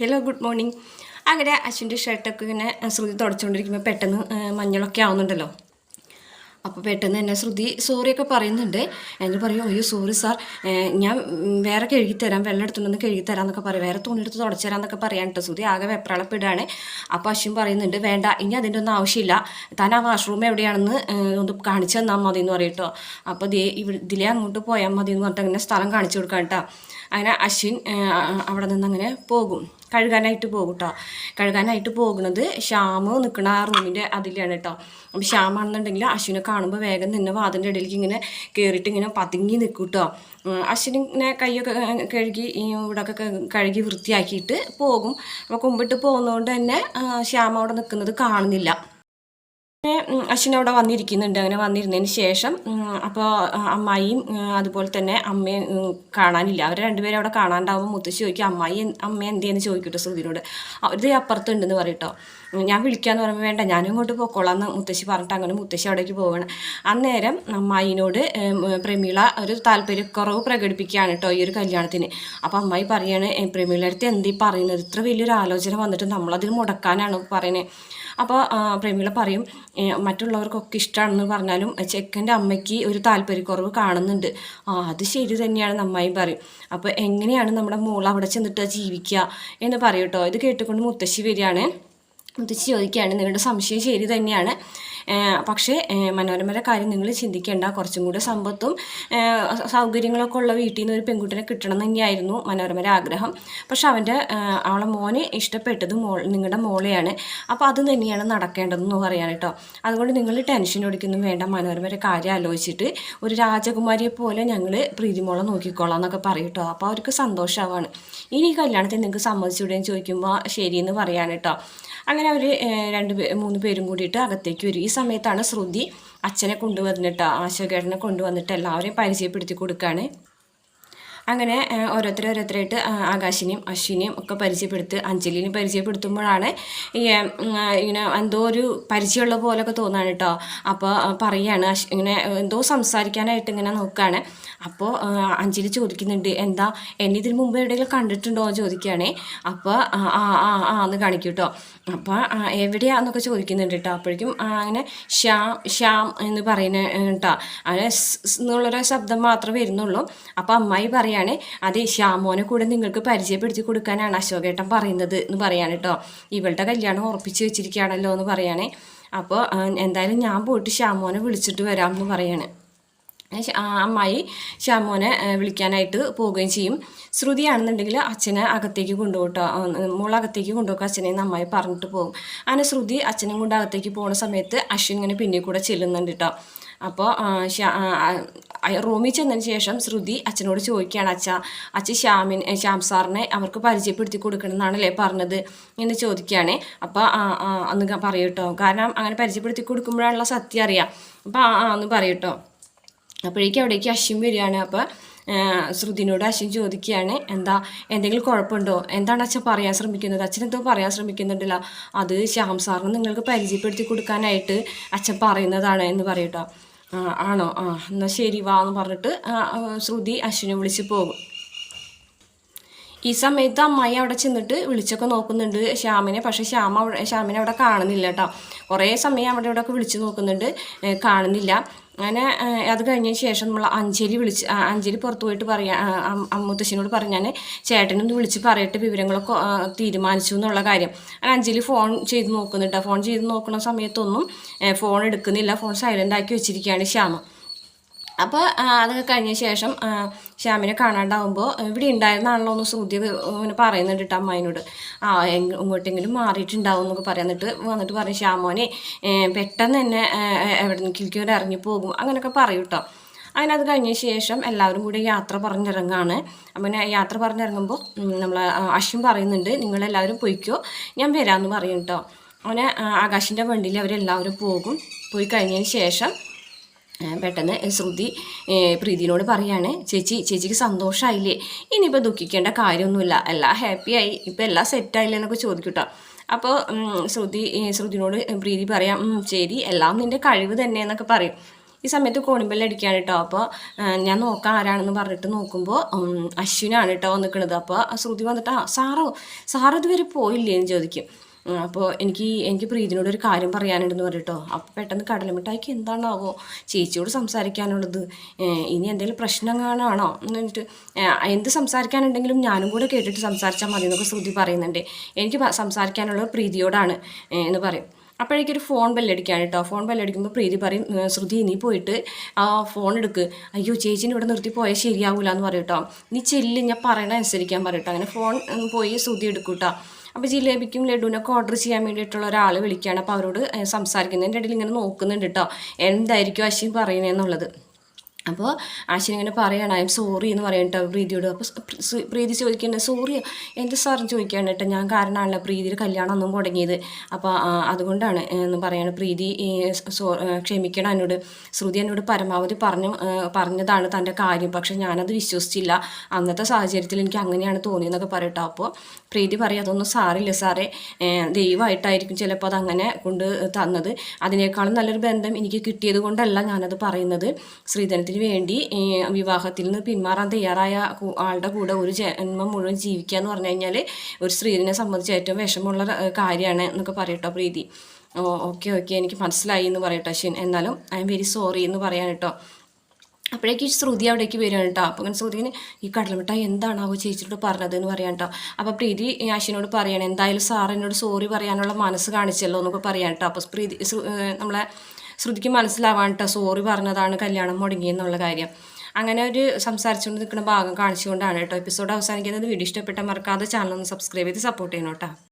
Hello good morning അങ്ങനെ അശ്വിന്റെ ഷർട്ടൊക്കെ ഇങ്ങനെ ശ്രുതി തുടച്ചുകൊണ്ടിരിക്കുമ്പോൾ പെട്ടെന്ന് മഞ്ഞളൊക്കെ ആവുന്നുണ്ടല്ലോ. അപ്പോൾ പെട്ടെന്ന് തന്നെ ശ്രുതി സോറിയൊക്കെ പറയുന്നുണ്ട്. എന്നിട്ട് പറയും അയ്യോ സോറി സാർ. ഞാൻ വേറെ കഴുകിത്തരാം വെള്ളം എടുത്തുകൊണ്ടൊന്ന് കഴുകിത്തരാം എന്നൊക്കെ പറയും. വേറെ തുണിയെടുത്ത് തുടച്ചു തരാം എന്നൊക്കെ പറയാൻ കേട്ടോ. ശ്രുതി ആകെ വെപ്രാളപ്പിടാണ്. അപ്പോൾ അശ്വിൻ പറയുന്നുണ്ട് വേണ്ട ഇനി അതിന്റെ ഒന്നും ആവശ്യമില്ല. താൻ ആ വാഷ്റൂം എവിടെയാണെന്ന് ഒന്ന് കാണിച്ചു തന്നാൽ മതി എന്ന് പറയും അപ്പോൾ ദേ ഇവിടെ ഇതിലേ അങ്ങോട്ട് പോയാൽ മതി എന്ന് പറഞ്ഞിട്ട് അങ്ങനെ സ്ഥലം കാണിച്ചു കൊടുക്കാം കേട്ടോ. അങ്ങനെ അശ്വിൻ അവിടെ നിന്ന് അങ്ങനെ പോകും. കഴുകാനായിട്ട് പോകും കേട്ടോ. കഴുകാനായിട്ട് പോകുന്നത് ശ്യാമ് നിൽക്കുന്ന ആ റൂമിന്റെ അതിലാണ് കേട്ടോ. അപ്പം ശ്യാമാണെന്നുണ്ടെങ്കിൽ അശ്വിനെ കാണുമ്പോൾ വേഗം തന്നെ വാതിന്റെ ഇടയിലേക്ക് ഇങ്ങനെ കയറിയിട്ട് ഇങ്ങനെ പതുങ്ങി നിൽക്കും കേട്ടോ അശ്വിൻ ഇങ്ങനെ കൈയൊക്കെ കഴുകി ഇവിടെയൊക്കെ കഴുകി വൃത്തിയാക്കിയിട്ട് പോകും. അപ്പോൾ കുമ്പിട്ട് പോകുന്നതുകൊണ്ട് തന്നെ ശ്യാമ അവിടെ നിൽക്കുന്നത് കാണുന്നില്ല. പിന്നെ അശ്വിൻ അവിടെ വന്നിരിക്കുന്നുണ്ട്. അങ്ങനെ വന്നിരുന്നതിന് ശേഷം അപ്പോൾ അമ്മായിയും അതുപോലെ തന്നെ അമ്മയും കാണാനില്ല. അവർ രണ്ടുപേരും അവിടെ കാണാണ്ടാവുമ്പോൾ മുത്തശ്ശി ചോദിക്കും അമ്മായി അമ്മ എന്തേന്ന് ചോദിക്കട്ടോ ശ്രുതിനോട്. അവർ അപ്പുറത്തുണ്ടെന്ന് പറയട്ടോ ഞാൻ വിളിക്കാന്ന് പറയുമ്പോൾ വേണ്ട ഞാനും ഇങ്ങോട്ട് പോക്കോളാം എന്ന് മുത്തശ്ശി പറഞ്ഞിട്ട് അങ്ങനെ മുത്തശ്ശി അവിടേക്ക് പോവുകയാണ് അന്നേരം അമ്മായിനോട് പ്രമീള ഒരു താല്പര്യക്കുറവ് പ്രകടിപ്പിക്കുകയാണ് കേട്ടോ ഈ ഒരു കല്യാണത്തിന്. അപ്പോൾ അമ്മായി പറയാണ് പ്രമീള അടുത്ത് എന്തീ പറയുന്നത്? ഇത്ര വലിയൊരു ആലോചന വന്നിട്ട് നമ്മളതിൽ മുടക്കാനാണ് പറയുന്നത് അപ്പോൾ പ്രമീള പറയും മറ്റുള്ളവർക്കൊക്കെ ഇഷ്ടമാണെന്ന് പറഞ്ഞാലും ചെക്കന്റെ അമ്മയ്ക്ക് ഒരു താല്പര്യക്കുറവ് കാണുന്നുണ്ട്. ആ അത് ശരി തന്നെയാണ് നന്നായി പറയും. അപ്പോൾ എങ്ങനെയാണ് നമ്മുടെ മോൾ അവിടെ ചെന്നിട്ട് ജീവിക്കുക എന്ന് പറയൂട്ടോ ഇത് കേട്ടുകൊണ്ട് മുത്തശ്ശി വരികയാണ്. മുത്തശ്ശി ചോദിക്കുകയാണ് നിങ്ങളുടെ സംശയം ശരി തന്നെയാണ് പക്ഷേ മനോരമയുടെ കാര്യം നിങ്ങൾ ചിന്തിക്കേണ്ട. കുറച്ചും കൂടെ സമ്പത്തും സൗകര്യങ്ങളൊക്കെ ഉള്ള വീട്ടിൽ നിന്ന് ഒരു പെൺകുട്ടിനെ കിട്ടണം തന്നെയായിരുന്നു മനോരമയുടെ ആഗ്രഹം. പക്ഷെ അവന്റെ അവളെ മോനെ ഇഷ്ടപ്പെട്ടത് മോൾ നിങ്ങളുടെ മോളെയാണ്. അപ്പോൾ അത് തന്നെയാണ് നടക്കേണ്ടതെന്ന് പറയാൻ കേട്ടോ. അതുകൊണ്ട് നിങ്ങൾ ടെൻഷൻ ഒടിക്കൊന്നും വേണ്ട. മനോരമയുടെ കാര്യം ആലോചിച്ചിട്ട് ഒരു രാജകുമാരിയെ പോലെ ഞങ്ങൾ പ്രീതിമോളെ നോക്കിക്കോളാം എന്നൊക്കെ പറയും കേട്ടോ. അപ്പോൾ അവർക്ക് സന്തോഷമാവാണ് ഇനി ഈ കല്യാണത്തിന് നിങ്ങൾക്ക് സമ്മതിച്ചുവിടുകയും ചോദിക്കുമ്പോൾ ശരിയെന്ന് പറയാൻ കേട്ടോ. അങ്ങനെ അവർ രണ്ട് മൂന്ന് പേരും കൂടിയിട്ട് അകത്തേക്ക് വരും. ഈ സമയത്താണ് ശ്രുതി അച്ഛനെ കൊണ്ടുവന്നിട്ട് ആശോകേട്ടനെ കൊണ്ടുവന്നിട്ട് എല്ലാവരെയും പരിചയപ്പെടുത്തി കൊടുക്കുകയാണ് അങ്ങനെ ഏഹ്, ഓരോരുത്തരെ ഓരോരുത്തരായിട്ട് ആകാശിനെയും അശ്വിനെയും ഒക്കെ പരിചയപ്പെടുത്ത് അഞ്ജലിനെ പരിചയപ്പെടുത്തുമ്പോഴാണ് ഇങ്ങനെ എന്തോ ഒരു പരിചയമുള്ള പോലൊക്കെ തോന്നാണ് കേട്ടോ അപ്പോൾ പറയാണ് ഇങ്ങനെ എന്തോ സംസാരിക്കാനായിട്ട് ഇങ്ങനെ നോക്കുകയാണ് അപ്പോൾ അഞ്ജലി ചോദിക്കുന്നുണ്ട് എന്താ എന്നെ ഇതിന് മുമ്പ് എവിടെയെങ്കിലും കണ്ടിട്ടുണ്ടോ? എന്ന് ചോദിക്കുകയാണേ. അപ്പോൾ ആ ആ ആ എന്ന് കാണിക്കും കേട്ടോ അപ്പോൾ എവിടെയാന്നൊക്കെ ചോദിക്കുന്നുണ്ട് കേട്ടോ അപ്പോഴേക്കും അങ്ങനെ ശ്യാം ശ്യാം എന്ന് പറയുന്ന കേട്ടോ അങ്ങനെ എന്നുള്ളൊരു ശബ്ദം മാത്രമേ വരുന്നുള്ളൂ. അപ്പോൾ അമ്മായി പറയാണ് അതെ ശ്യാമോനെ കൂടെ നിങ്ങൾക്ക് പരിചയപ്പെടുത്തി കൊടുക്കാനാണ് അശോകേട്ടൻ പറയുന്നത് എന്ന് പറയാണ് കേട്ടോ. ഇവളുടെ കല്യാണം ഉറപ്പിച്ച് വെച്ചിരിക്കുകയാണല്ലോ എന്ന് പറയാണ്. അപ്പോൾ എന്തായാലും ഞാൻ പോയിട്ട് ശ്യാമോനെ വിളിച്ചിട്ട് വരാം എന്ന് പറയാണ്. അമ്മായി ശ്യാമോനെ വിളിക്കാനായിട്ട് പോവുകയും ചെയ്യും. ശ്രുതിയാണെന്നുണ്ടെങ്കിൽ അച്ഛനെ അകത്തേക്ക് കൊണ്ടുപോട്ടോ മോൾ അകത്തേക്ക് കൊണ്ടുപോക്കുക അച്ഛനെ അമ്മായി പറഞ്ഞിട്ട് പോകും. അങ്ങനെ ശ്രുതി അച്ഛനും കൊണ്ട് അകത്തേക്ക് പോകുന്ന സമയത്ത് അശ്വിൻ ഇങ്ങനെ പിന്നിൽ കൂടെ ചെല്ലുന്നുണ്ട് കേട്ടോ. അപ്പോൾ റൂമിൽ ചെന്നതിന് ശേഷം ശ്രുതി അച്ഛനോട് ചോദിക്കുകയാണ് അച്ഛ അച്ഛൻ ശ്യാമിൻ ശ്യാം സാറിനെ അവർക്ക് പരിചയപ്പെടുത്തി കൊടുക്കണം എന്നാണല്ലേ പറഞ്ഞത്? എന്ന് ചോദിക്കുകയാണ്. അപ്പോൾ അന്ന് പറയട്ടോ കാരണം അങ്ങനെ പരിചയപ്പെടുത്തി കൊടുക്കുമ്പോഴാണല്ലോ സത്യം അറിയാം. അപ്പോൾ ആ എന്ന് പറയും കേട്ടോ അപ്പോഴേക്കും അവിടേക്ക് അശ്വിൻ വരികയാണ്. അപ്പോൾ ശ്രുതിനോട് അശ്വിൻ ചോദിക്കുകയാണ് എന്താ എന്തെങ്കിലും കുഴപ്പമുണ്ടോ? എന്താണ് അച്ഛൻ പറയാൻ ശ്രമിക്കുന്നത്? അച്ഛൻ എന്തോ പറയാൻ ശ്രമിക്കുന്നുണ്ടല്ലോ. അത് ശ്യാം സാറിന് നിങ്ങൾക്ക് പരിചയപ്പെടുത്തി കൊടുക്കാനായിട്ട് അച്ഛൻ പറയുന്നതാണ് എന്ന് പറയട്ടോ ആണോ? ആ എന്നാൽ ശരി വാ എന്ന് പറഞ്ഞിട്ട് ശ്രുതി അശ്വിനെ വിളിച്ച് പോകും. ഈ സമയത്ത് അമ്മായി അവിടെ ചെന്നിട്ട് വിളിച്ചൊക്കെ നോക്കുന്നുണ്ട് ശ്യാമിനെ പക്ഷേ ശ്യാമ ശ്യാമിനെ അവിടെ കാണുന്നില്ല കേട്ടോ. കുറേ സമയം അവിടെ ഇവിടെ ഒക്കെ വിളിച്ച് നോക്കുന്നുണ്ട് കാണുന്നില്ല. അങ്ങനെ അത് കഴിഞ്ഞതിന് ശേഷം നമ്മൾ അഞ്ജലി വിളിച്ച് അഞ്ചലി പുറത്തു പോയിട്ട് പറയാ ആ, പറഞ്ഞു പറഞ്ഞാൽ ചേട്ടനൊന്ന് വിളിച്ച് പറയട്ടെ വിവരങ്ങളൊക്കെ തീരുമാനിച്ചു എന്നുള്ള കാര്യം. അങ്ങനെ അഞ്ജലി ഫോൺ ചെയ്ത് നോക്കുന്നുണ്ട്. ഫോൺ ചെയ്ത് നോക്കുന്ന സമയത്തൊന്നും ഫോൺ എടുക്കുന്നില്ല. ഫോൺ സൈലന്റ് ആക്കി വെച്ചിരിക്കുകയാണ് ശ്യാമ. അപ്പോൾ അതൊക്കെ കഴിഞ്ഞ ശേഷം ശ്യാമിനെ കാണാണ്ടാവുമ്പോൾ ഇവിടെ ഉണ്ടായിരുന്നാണല്ലോ ഒന്ന് ശ്രുതി ഇങ്ങനെ പറയുന്നുണ്ട് കേട്ടോ അമ്മായിനോട്. ആ ഇങ്ങോട്ടെങ്കിലും മാറിയിട്ടുണ്ടാവും എന്നൊക്കെ പറയാം എന്നിട്ട് വന്നിട്ട് പറയും ശ്യാമോനെ പെട്ടെന്ന് തന്നെ എവിടെ നിൽക്കും ഒരു ഇറങ്ങി പോകും. അങ്ങനെയൊക്കെ പറയും കേട്ടോ അങ്ങനെ അത് കഴിഞ്ഞ ശേഷം എല്ലാവരും കൂടി യാത്ര പറഞ്ഞിറങ്ങാണ്. അങ്ങനെ യാത്ര പറഞ്ഞിറങ്ങുമ്പോൾ നമ്മൾ അശ്വിൻ പറയുന്നുണ്ട് നിങ്ങളെല്ലാവരും പൊയ്ക്കോ ഞാൻ വരാമെന്ന് പറയും കേട്ടോ അങ്ങനെ ആകാശിന്റെ വണ്ടിയിൽ അവരെല്ലാവരും പോകും. പോയി കഴിഞ്ഞതിന് ശേഷം പെട്ടെന്ന് ശ്രുതി പ്രീതിനോട് പറയാണ് ചേച്ചി ചേച്ചിക്ക് സന്തോഷമായില്ലേ ഇനിയിപ്പോൾ ദുഃഖിക്കേണ്ട കാര്യമൊന്നുമില്ല. എല്ലാം ആയി ഇപ്പം എല്ലാം സെറ്റായില്ലേ എന്നൊക്കെ ചോദിക്കട്ടോ. അപ്പോൾ ശ്രുതി ശ്രുതിനോട് പ്രീതി പറയാം "ഉം, ശരി എല്ലാം നിന്റെ കഴിവ് തന്നെ എന്നൊക്കെ പറയും. ഈ സമയത്ത് കോണിമ്പെല്ലാം അടിക്കുകയാണ് കേട്ടോ. അപ്പോൾ ഞാൻ നോക്കാം ആരാണെന്ന് പറഞ്ഞിട്ട് നോക്കുമ്പോൾ അശ്വിനാണ് കേട്ടോ നിൽക്കുന്നത് അപ്പോൾ ശ്രുതി വന്നിട്ട് ആ സാറോ സാറ് ഇതുവരെ പോയില്ലേ? എന്ന് ചോദിക്കും. അപ്പോൾ എനിക്ക് എനിക്ക് പ്രീതിനോട് ഒരു കാര്യം പറയാനുണ്ടെന്ന് പറഞ്ഞിട്ടോ. അപ്പോൾ പെട്ടെന്ന് കടലമിഠായിക്ക് എന്താണാവോ? ചേച്ചിയോട് സംസാരിക്കാനുള്ളത്. ഇനി എന്തെങ്കിലും പ്രശ്നം കാണാണോ എന്നിട്ട് ഏഹ്, എന്ത് സംസാരിക്കാനുണ്ടെങ്കിലും ഞാനും കൂടെ കേട്ടിട്ട് സംസാരിച്ചാൽ മതി എന്നൊക്കെ ശ്രുതി പറയുന്നുണ്ട്. എനിക്ക് സംസാരിക്കാനുള്ളത് പ്രീതിയോടാണ് എന്ന് പറയും. അപ്പോഴേക്കൊരു ഫോൺ ബെല്ലടിക്കാണ് കേട്ടോ. ഫോൺ ബെല്ലടിക്കുമ്പോൾ പ്രീതി പറയും "ഏ, ശ്രുതി നീ പോയിട്ട് ആ ഫോൺ എടുക്ക്. അയ്യോ ചേച്ചിനെ ഇവിടെ നിർത്തി പോയാൽ ശരിയാവില്ല എന്ന് പറയും കേട്ടോ. നീ ചെല്ല് ഞാൻ പറയണ അനുസരിക്കാൻ പറയും അങ്ങനെ ഫോൺ പോയി ശ്രുതി എടുക്കൂട്ടോ കേട്ടോ. അപ്പോൾ ജിലേബിക്കും ലഡുവിനൊക്കെ ഓർഡർ ചെയ്യാൻ വേണ്ടിയിട്ടുള്ള ഒരാൾ വിളിക്കുകയാണ്. അപ്പോൾ അവരോട് സംസാരിക്കുന്നതിന്റെ ഇടയിൽ ഇങ്ങനെ നോക്കുന്നുണ്ട് കേട്ടോ എന്തായിരിക്കും അശ്വിൻ പറയുന്നതെന്നുള്ളത് അപ്പോൾ ആശിൻ ഇങ്ങനെ പറയണം ഐ എം സോറി എന്ന് പറയട്ടോ പ്രീതിയോട്. അപ്പോൾ പ്രീതി ചോദിക്കേണ്ടത് സോറി എന്ത് സാറിന് ചോദിക്കുകയാണ് കേട്ടോ ഞാൻ കാരണമാണല്ലോ പ്രീതിയുടെ കല്യാണം ഒന്നും മുടങ്ങിയത്. അപ്പോൾ അതുകൊണ്ടാണ് എന്ന് പറയാണ് പ്രീതി സോ ക്ഷമിക്കണം എന്നോട്. ശ്രുതി എന്നോട് പരമാവധി പറഞ്ഞു പറഞ്ഞതാണ് തന്റെ കാര്യം. പക്ഷെ ഞാനത് വിശ്വസിച്ചില്ല. അന്നത്തെ സാഹചര്യത്തിൽ എനിക്ക് അങ്ങനെയാണ് തോന്നിയെന്നൊക്കെ പറയട്ടോ അപ്പോൾ പ്രീതി പറയും അതൊന്നും സാറില്ല സാറേ ദൈവമായിട്ടായിരിക്കും ചിലപ്പോൾ അതങ്ങനെ കൊണ്ട് തന്നത്. അതിനേക്കാളും നല്ലൊരു ബന്ധം എനിക്ക് കിട്ടിയത് കൊണ്ടല്ല ഞാനത് പറയുന്നത്. ശ്രീധനത്തിന് വേണ്ടി വിവാഹത്തിൽ നിന്ന് പിന്മാറാൻ തയ്യാറായ ആളുടെ കൂടെ ഒരു ജന്മം മുഴുവൻ ജീവിക്കുക എന്ന് പറഞ്ഞു കഴിഞ്ഞാൽ ഒരു സ്ത്രീനെ സംബന്ധിച്ച് ഏറ്റവും വിഷമമുള്ള കാര്യമാണ് എന്നൊക്കെ പറയട്ടോ പ്രീതി. ഓ ഓക്കെ ഓക്കെ. എനിക്ക് മനസ്സിലായി എന്ന് പറയട്ടോ അശ്വിൻ എന്നാലും ഐ എം വെരി സോറി എന്ന് പറയാൻ കേട്ടോ. അപ്പോഴേക്ക് ശ്രുതി അവിടേക്ക് വരികയാണ് കേട്ടോ. അപ്പോൾ ശ്രുതിന് ഈ കടലമിട്ടായി എന്താണാവോ ചേച്ചിയോട് പറഞ്ഞത് എന്ന് പറയാൻ കേട്ടോ. അപ്പോൾ പ്രീതി അശ്വിനോട് പറയാണ് എന്തായാലും സാറിനോട് സോറി പറയാനുള്ള മനസ്സ് കാണിച്ചല്ലോ എന്നൊക്കെ പറയാൻ കേട്ടോ. അപ്പോൾ പ്രീതി നമ്മളെ ശ്രുതിക്ക് മനസ്സിലാവാൻ കേട്ടോ സോറി പറഞ്ഞതാണ് കല്യാണം മുടങ്ങിയെന്നുള്ള കാര്യം. അങ്ങനെ ഒരു സംസാരിച്ചുകൊണ്ട് നിൽക്കുന്ന ഭാഗം കാണിച്ചുകൊണ്ടാണ് കേട്ടോ എപ്പിസോഡ് അവസാനിക്കുന്നത്. വീഡിയോ ഇഷ്ടപ്പെട്ട മറക്കാതെ ചാനൽ ഒന്ന് സബ്സ്ക്രൈബ് ചെയ്ത് സപ്പോർട്ട് ചെയ്യണം കേട്ടോ.